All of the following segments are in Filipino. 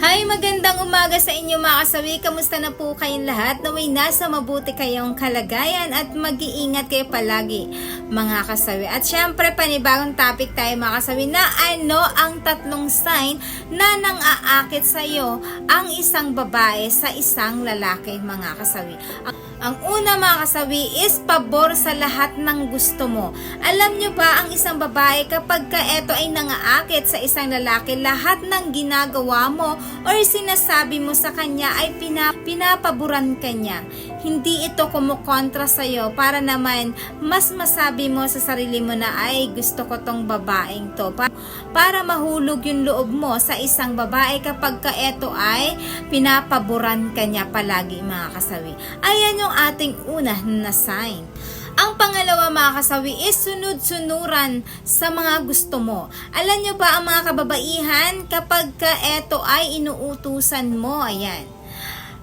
Hi, magandang umaga sa inyo mga kasawi. Kamusta na po kayong lahat? Naway nasa mabuti kayong kalagayan at mag-iingat kayo palagi mga kasawi. At syempre, panibagong topic tayo mga kasawi na ano ang tatlong sign na nang aakit sa iyo ang isang babae sa isang lalaki mga kasawi. Ang, ang una mga kasawi is pabor sa lahat ng gusto mo. Alam nyo ba ang isang babae kapag ka eto ay nangaakit sa isang lalaki, lahat ng ginagawa mo or sinasabi mo sa kanya ay pina, pinapaboran ka niya. Hindi ito kumukontra sa iyo para naman mas masabi mo sa sarili mo na ay gusto ko tong babaeng to. Pa- para mahulog yung loob mo sa isang babae kapag ka eto ay pinapaboran ka niya palagi mga kasawi. Ayan yung ating una na sign. Ang pangalawa mga kasawi is sunod-sunuran sa mga gusto mo. Alam nyo ba ang mga kababaihan kapag ka eto ay inuutusan mo, ayan.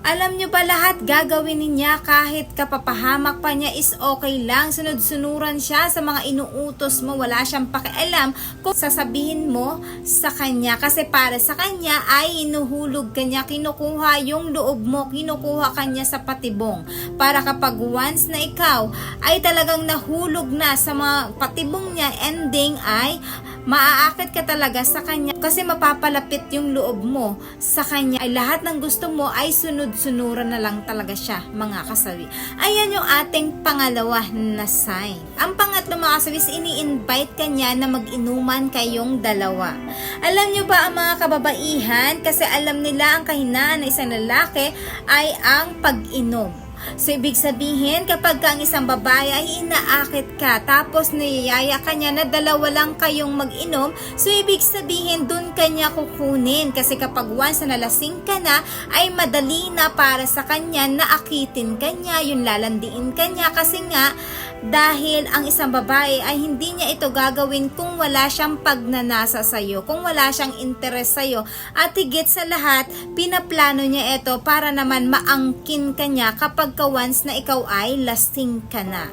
Alam nyo ba lahat gagawin niya kahit kapapahamak pa niya is okay lang. Sunod-sunuran siya sa mga inuutos mo. Wala siyang pakialam kung sasabihin mo sa kanya. Kasi para sa kanya ay inuhulog kanya, kinukuha yung loob mo, kinukuha kanya sa patibong. Para kapag once na ikaw ay talagang nahulog na sa mga patibong niya, ending ay maaakit ka talaga sa kanya kasi mapapalapit yung loob mo sa kanya. Ay lahat ng gusto mo ay sunod-sunuran na lang talaga siya, mga kasawi. Ayan yung ating pangalawa na sign. Ang pangatlo mga kasawi is ini-invite ka niya na mag-inuman kayong dalawa. Alam nyo ba ang mga kababaihan kasi alam nila ang kahinaan ng isang lalaki ay ang pag-inom. So, ibig sabihin, kapag ka ang isang babae ay inaakit ka, tapos niyayaya ka niya na dalawa lang kayong mag-inom, so ibig sabihin, dun ka niya kukunin. Kasi kapag once na nalasing ka na, ay madali na para sa kanya na akitin ka niya, yung lalandiin ka niya. Kasi nga, dahil ang isang babae ay hindi niya ito gagawin kung wala siyang pagnanasa sa'yo, kung wala siyang interes sa'yo. At higit sa lahat, pinaplano niya ito para naman maangkin ka niya kapag ka once na ikaw ay lasting ka na.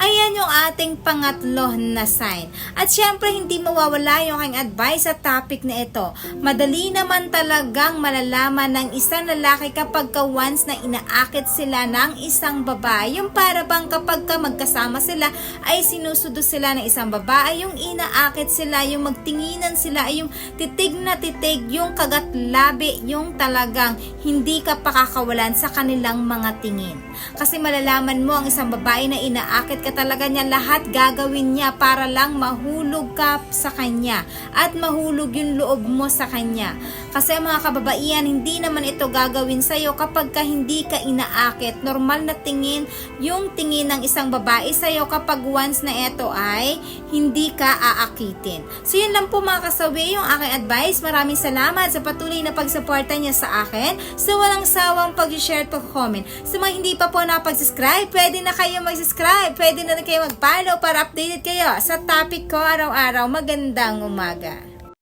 Ayan yung ating pangatlo na sign. At syempre, hindi mawawala yung aking advice sa topic na ito. Madali naman talagang malalaman ng isang lalaki kapag ka once na inaakit sila ng isang babae. Yung para bang kapag ka magkasama sila ay sinusudo sila ng isang babae, yung inaakit sila, yung magtinginan sila, yung titig na titig, yung kagat labi, yung talagang hindi ka pakakawalan sa kanilang mga tingin. Kasi malalaman mo ang isang babae na inaakit ka talaga niya, lahat gagawin niya para lang mahulog ka sa kanya at mahulog yung loob mo sa kanya. Kasi mga kababaihan, hindi naman ito gagawin sa'yo kapag ka hindi ka inaakit. Normal na tingin yung tingin ng isang babae sa'yo kapag once na ito ay hindi ka aakitin. So yun lang po mga kasawi yung aking advice. Maraming salamat sa patuloy na pagsuporta niya sa akin. Sa walang sawang pag-share at pag-comment. Sa mga hindi pa po napag-subscribe, pwede na kayo mag-subscribe. Pwede na kayo mag-follow para updated kayo sa topic ko araw-araw. Magandang umaga.